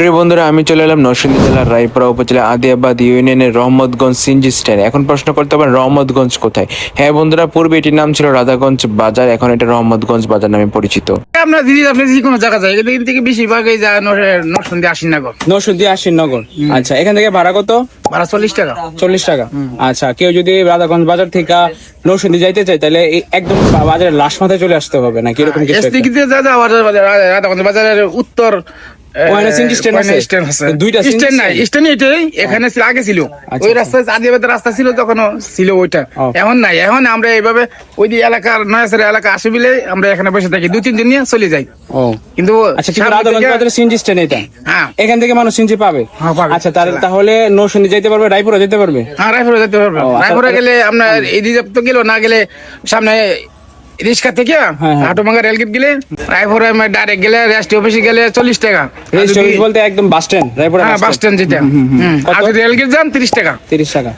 প্রিয় বন্ধুরা আমি চলে এলাম নরসিংদী জেলার রায়পুরা উপজেলা আদিয়াবাদ ইউনিয়নের রহমতগঞ্জ সিনজি স্ট্যান্ড। এখন প্রশ্ন করতে পারেন রহমতগঞ্জ কোথায়? হ্যাঁ বন্ধুরা পূর্বে এটির নাম ছিল রাধাগঞ্জ বাজার এখন এটা রহমতগঞ্জ বাজার নামে পরিচিত। আপনার দিদি আপনি যে কোনো জায়গা যায়? এদিক থেকে বেশিরভাগই যায় নরসিংদী আশিনগর। নরসিংদী আশিনগর। আচ্ছা এখান থেকে ভাড়া কত? ভাড়া চল্লিশ টাকা? চল্লিশ টাকা? আচ্ছা কেউ যদি রাধাগঞ্জ বাজার থেকে নরসিংদী যাইতে চায় তাহলে একদম বাজারের লাশ মাথায় চলে আসতে হবে না কীরকম রাধাগঞ্জ বাজারের উত্তর এখানে আগে ছিল। আচ্ছা, ওই আচ্ছা। রাস্তায় রাস্তা ছিল তখন ছিল ওইটা। এখন নাই এখন আমরা এইভাবে ওই যে এলাকার নয়াসের এলাকা আসে বিলে আমরা এখানে বসে থাকি দুই তিন দিন নিয়ে চলে যাই। কিন্তু আচ্ছা হ্যাঁ। এখান থেকে মানুষ সিনজি পাবে? হ্যাঁ, পাবে। আচ্ছা তাহলে তাহলে যাইতে পারবে রায়পুরা যেতে পারবে? হ্যাঁ রায়পুরা যেতে পারবে। আচ্ছা, রায়পুরে গেলে আপনার এই রিজার্ভ তো গেল না গেলে সামনে রিক্সা থেকে হ্যাঁ। হাটুমাঙ্গা রেলগেট গেলে রায়পুরে ডাইরেক্ট গেলে রেস্ট অফিসে গেলে চল্লিশ টাকা। চল্লিশ বলতে একদম বাস স্ট্যান্ড রায়পুরা হ্যাঁ বাস স্ট্যান্ড যেটা। আর রেলগেট যান তিরিশ টাকা। তিরিশ টাকা।